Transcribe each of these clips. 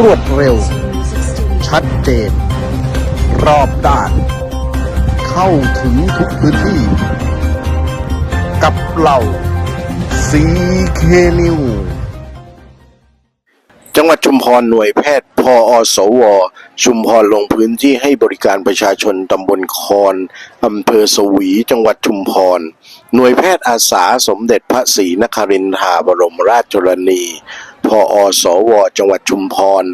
รวดเร็ว ชัดเจน รอบด้าน เข้าถึงทุกพื้นที่ กับเราซีเคนิวจังหวัดชุมพรหน่วยแพทย์พออสว ชุมพรลงพื้นที่ให้บริการประชาชนตำบลคอนอำเภอสวีจังหวัดชุมพร หน่วยแพทย์อาสาสมเด็จพระศรีนครินทราบรมราชชนนี ออสว จังหวัดชุมพร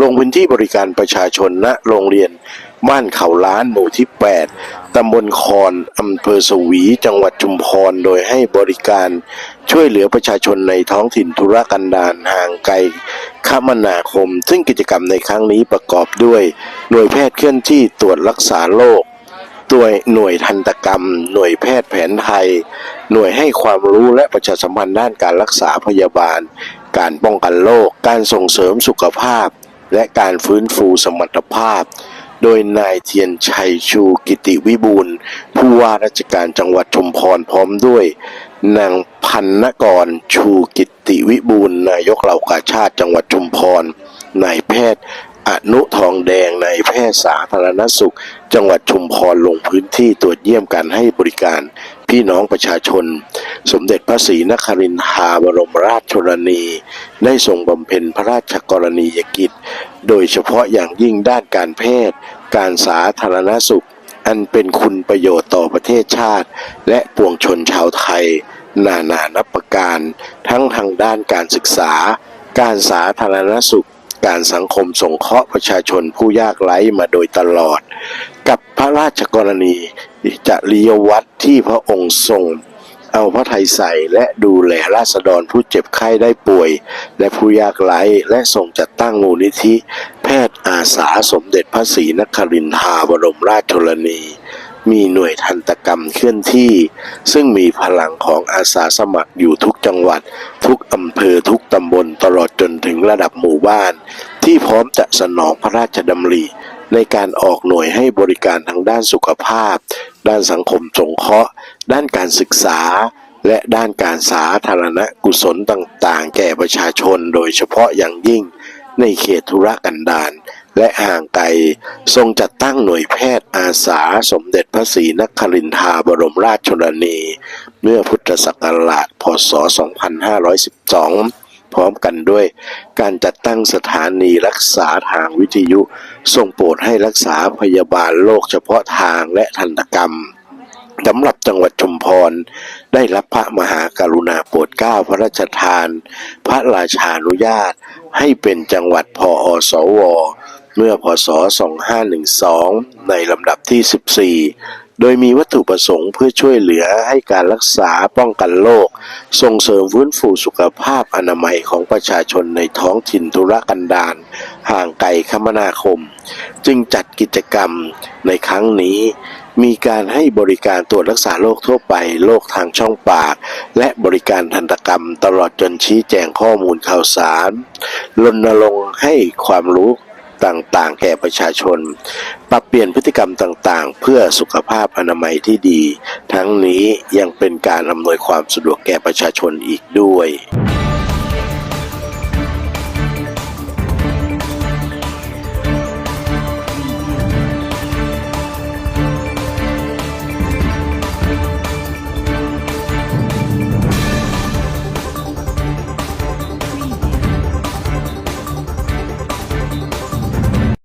ลงพื้นที่บริการประชาชนณโรงเรียนบ้านเขาล้านหมู่ที่ 8 ตำบลคอนอำเภอสวี จังหวัดชุมพร โดยให้บริการช่วยเหลือประชาชนในท้องถิ่นธุรกันดารห่างไกลคมนาคม ซึ่งกิจกรรมในครั้งนี้ประกอบด้วย หน่วยแพทย์เคลื่อนที่ตรวจรักษาโรคตัวหน่วยทันตกรรม หน่วยแพทย์แผนไทย หน่วยให้ความรู้และประชาสัมพันธ์ด้านการรักษาพยาบาล การป้องกันโรคการส่งเสริมสุขภาพ และการฟื้นฟูสมรรถภาพ โดยนายเทียนชัยชูกิติวิบูลผู้ว่าราชการจังหวัดชุมพรพร้อมด้วย นางพันนกรชูกิติวิบูลนายกเหล่ากาชาติจังหวัดชุมพรนายแพทย์ อนุทองแดงในแพทย์สาธารณสุข จังหวัดชุมพรลงพื้นที่ตรวจเยี่ยมการให้บริการพี่น้องประชาชน สมเด็จพระศรีนครินทราบรมราชชนนี ได้ทรงบำเพ็ญพระราชกรณียกิจ โดยเฉพาะอย่างยิ่งด้านการแพทย์ การสาธารณสุข อันเป็นคุณประโยชน์ต่อประเทศชาติ และปวงชนชาวไทย นานานับประการ ทั้งทางด้านการศึกษา การสาธารณสุข การสังคมสงเคราะห์ประชาชนผู้ยากไร้มาโดยตลอด กับพระราชกรณีจริยวัตรที่พระองค์ทรงเอาพระไทยใส่และดูแลราษฎรผู้เจ็บไข้ได้ป่วย และผู้ยากไร้และทรงจัดตั้งมูลนิธิ แพทย์อาสาสมเด็จพระศรีนครินทราบรมราชชนนี มีหน่วยทันตกรรมเคลื่อนที่ ซึ่งมีพลังของอาสาสมัครอยู่ทุกจังหวัด ทุกอำเภอทุกตำบลตลอดจนถึงระดับหมู่บ้าน ที่พร้อมจะสนองพระราชดำริในการออกหน่วยให้บริการทางด้านสุขภาพ ด้านสังคมสงเคราะห์ ด้านการศึกษา และด้านการสาธารณกุศลต่างๆ แก่ประชาชนโดยเฉพาะอย่างยิ่ง ในเขตธุรกันดาร และห่างไกลทรงจัดตั้งหน่วยแพทย์อาสาสมเด็จพระศรีนครินทราบรมราชชนนี เมื่อพุทธศักราชพศ 2512 พร้อมกันด้วยการจัดตั้งสถานีรักษาทางวิทยุทรงโปรดให้รักษาพยาบาลโรคเฉพาะทางและทันตกรรมสำหรับจังหวัดชุมพร ได้รับพระมหากรุณาโปรดเกล้าพระราชทาน พระราชานุญาตให้เป็นจังหวัดพออสว เมื่อพศ 2512 ในลำดับที่ 14 โดยมีวัตถุประสงค์เพื่อช่วยเหลือให้การรักษาป้องกันโรคส่งเสริมฟื้นฟูสุขภาพอนามัยของประชาชนในท้องถิ่นธุรกันดารห่างไกลคมนาคม จึงจัดกิจกรรมในครั้งนี้มีการให้บริการตรวจรักษาโรคทั่วไป โรคทางช่องปาก และบริการทันตกรรมตลอดจนชี้แจงข้อมูลข่าวสารรณรงค์ให้ความรู้ ต่างๆ แก่ประชาชน ปรับเปลี่ยนพฤติกรรมต่างๆ เพื่อสุขภาพอนามัยที่ดี ทั้งนี้ยังเป็นการอำนวยความสะดวกแก่ประชาชนอีกด้วย